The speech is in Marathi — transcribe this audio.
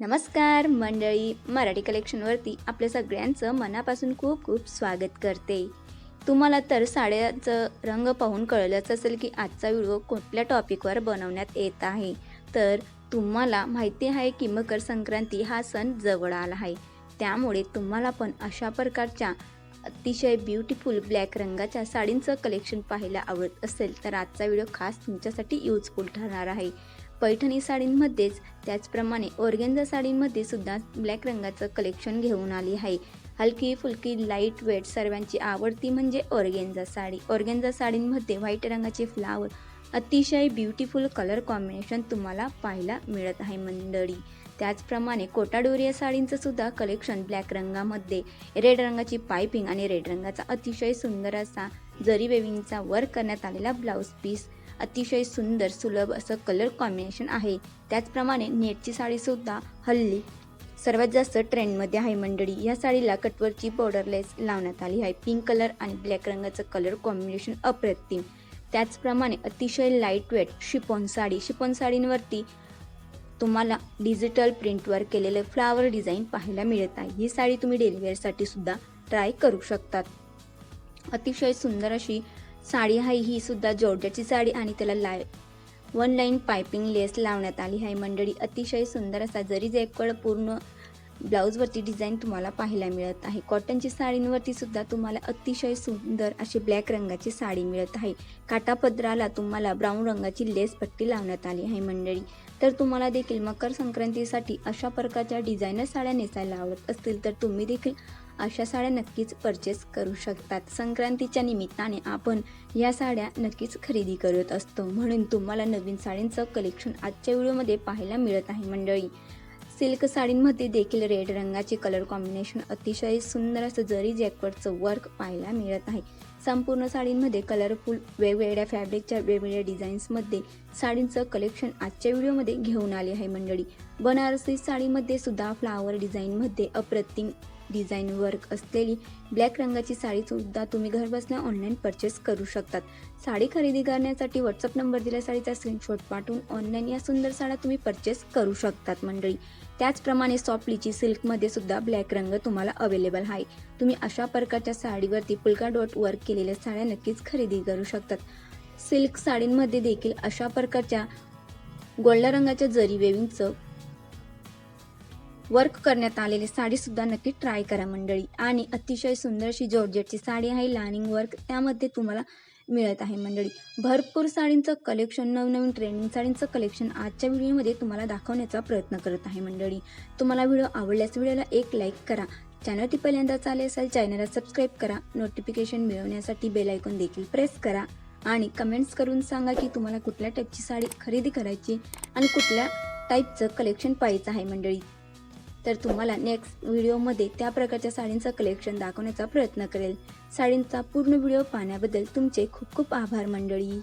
नमस्कार मंडळी. मराठी कलेक्शनवरती आपल्या सगळ्यांचं मनापासून खूप खूप स्वागत करते. तुम्हाला तर साड्याचं रंग पाहून कळलंच असेल की आजचा व्हिडिओ कुठल्या टॉपिकवर बनवण्यात येत आहे. तर तुम्हाला माहिती आहे की मकर संक्रांती हा सण जवळ आला आहे. त्यामुळे तुम्हाला पण अशा प्रकारच्या अतिशय ब्युटिफुल ब्लॅक रंगाच्या साडींचं कलेक्शन पाहायला आवडत असेल तर आजचा व्हिडिओ खास तुमच्यासाठी यूजफुल ठरणार आहे. पैठणी साडींमध्येच त्याचप्रमाणे ओरगेंजा साडींमध्ये सुद्धा ब्लॅक रंगाचं कलेक्शन घेऊन आली आहे. हलकी फुलकी लाइट वेट सर्वांची आवडती म्हणजे ओरगेंजा साडी. ओरगेंजा साडींमध्ये व्हाईट रंगाचे फ्लावर अतिशय ब्युटिफुल कलर कॉम्बिनेशन तुम्हाला पाहायला मिळत आहे मंडळी. त्याचप्रमाणे कोटाडोरिया साडींचं सुद्धा कलेक्शन ब्लॅक रंगामध्ये. रेड रंगाची पायपिंग आणि रेड रंगाचा अतिशय सुंदर असा जरी वेविंगचा वर्क करण्यात आलेला ब्लाऊज पीस अतिशय सुंदर सुलभ असं कलर कॉम्बिनेशन आहे. त्याचप्रमाणे नेटची साडीसुद्धा हल्ली सर्वात जास्त ट्रेंडमध्ये आहे मंडळी. या साडीला कटवरची बॉर्डरलेस लावण्यात आली आहे. पिंक कलर आणि ब्लॅक रंगाचं कलर कॉम्बिनेशन अप्रतिम. त्याचप्रमाणे अतिशय light weight chiffon sari. Chiffon साडींवरती तुम्हाला डिजिटल प्रिंटवर केलेले फ्लावर डिझाईन पाहायला मिळत आहे. ही साडी तुम्ही डेलिवेअरसाठी सुद्धा ट्राय करू शकतात. अतिशय सुंदर अशी साडी आहे ही सुद्धा जॉर्जची साडी आणि त्याला लाय वन लाईन पायपिंग लेस लावण्यात आली आहे मंडळी अतिशय सुंदर असा जरी जेकड पूर्ण ब्लाऊजवरती डिझाईन तुम्हाला पाहायला मिळत आहे. कॉटनची साडींवरती सुद्धा तुम्हाला अतिशय सुंदर अशी ब्लॅक रंगाची साडी मिळत आहे. काटापदराला तुम्हाला ब्राऊन रंगाची लेस पट्टी लावण्यात आली आहे मंडळी. तर तुम्हाला देखील मकर संक्रांतीसाठी अशा प्रकारच्या डिझायनर साड्या नेसायला आवडत असतील तर तुम्ही देखील अशा साड्या नक्कीच परचेस करू शकतात. संक्रांतीच्या निमित्ताने आपण या साड्या नक्कीच खरेदी करत असतो. म्हणून तुम्हाला नवीन साड्यांचं कलेक्शन आजच्या व्हिडिओमध्ये पाहायला मिळत आहे मंडळी. सिल्क साडींमध्ये देखील रेड रंगाचे कलर कॉम्बिनेशन अतिशय सुंदर असं जरी जॅकवटचं वर्क पाहायला मिळत आहे. संपूर्ण साडींमध्ये कलरफुल वेगवेगळ्या फॅब्रिकच्या वेगवेगळ्या डिझाईन्समध्ये साडींचं कलेक्शन आजच्या व्हिडिओमध्ये घेऊन आले आहे मंडळी. बनारसी साडीमध्ये सुद्धा फ्लावर डिझाईनमध्ये अप्रतिम डिझाईन वर्क असलेली ब्लॅक रंगाची साडीसुद्धा तुम्ही घरबसल्या ऑनलाईन परचेस करू शकतात. साडी खरेदी करण्यासाठी व्हॉट्सअप नंबर दिल्या साडीचा स्क्रीनशॉट पाठवून ऑनलाईन या सुंदर साड्या तुम्ही परचेस करू शकतात मंडळी. त्याचप्रमाणे सॉफ्टलीची सिल्कमध्ये सुद्धा ब्लॅक रंग तुम्हाला अवेलेबल आहे. तुम्ही अशा प्रकारच्या साडीवरती पुलका डॉट वर्क केलेल्या साड्या नक्कीच खरेदी करू शकतात. सिल्क साडींमध्ये देखील अशा प्रकारच्या गोल्डा रंगाच्या जरी वेविंगचं वर्क करण्यात आलेली साडीसुद्धा नक्की ट्राय करा मंडळी. आणि अतिशय सुंदरशी जॉर्जेटची साडी आहे लानिंग वर्क त्यामध्ये तुम्हाला मिळत आहे मंडळी. भरपूर साडींचं कलेक्शन नवनवीन ट्रेंडिंग साडींचं कलेक्शन आजच्या व्हिडिओमध्ये तुम्हाला दाखवण्याचा प्रयत्न करत आहे मंडळी. तुम्हाला व्हिडिओ आवडल्यास व्हिडिओला एक लाईक करा. चॅनल ती पहिल्यांदा चालले असेल चॅनलला सबस्क्राईब करा. नोटिफिकेशन मिळवण्यासाठी बेल आयकॉन देखील प्रेस करा. आणि कमेंट्स करून सांगा की तुम्हाला कुठल्या टाईपची साडी खरेदी करायची आणि कुठल्या टाईपचं कलेक्शन पाहायचं आहे मंडळी. तर तुम्हाला नेक्स्ट व्हिडिओमध्ये त्या प्रकारच्या साडींचं कलेक्शन दाखवण्याचा प्रयत्न करेल. साडींचा पूर्ण व्हिडिओ पाहण्याबद्दल तुमचे खूप खूप आभार मंडळी.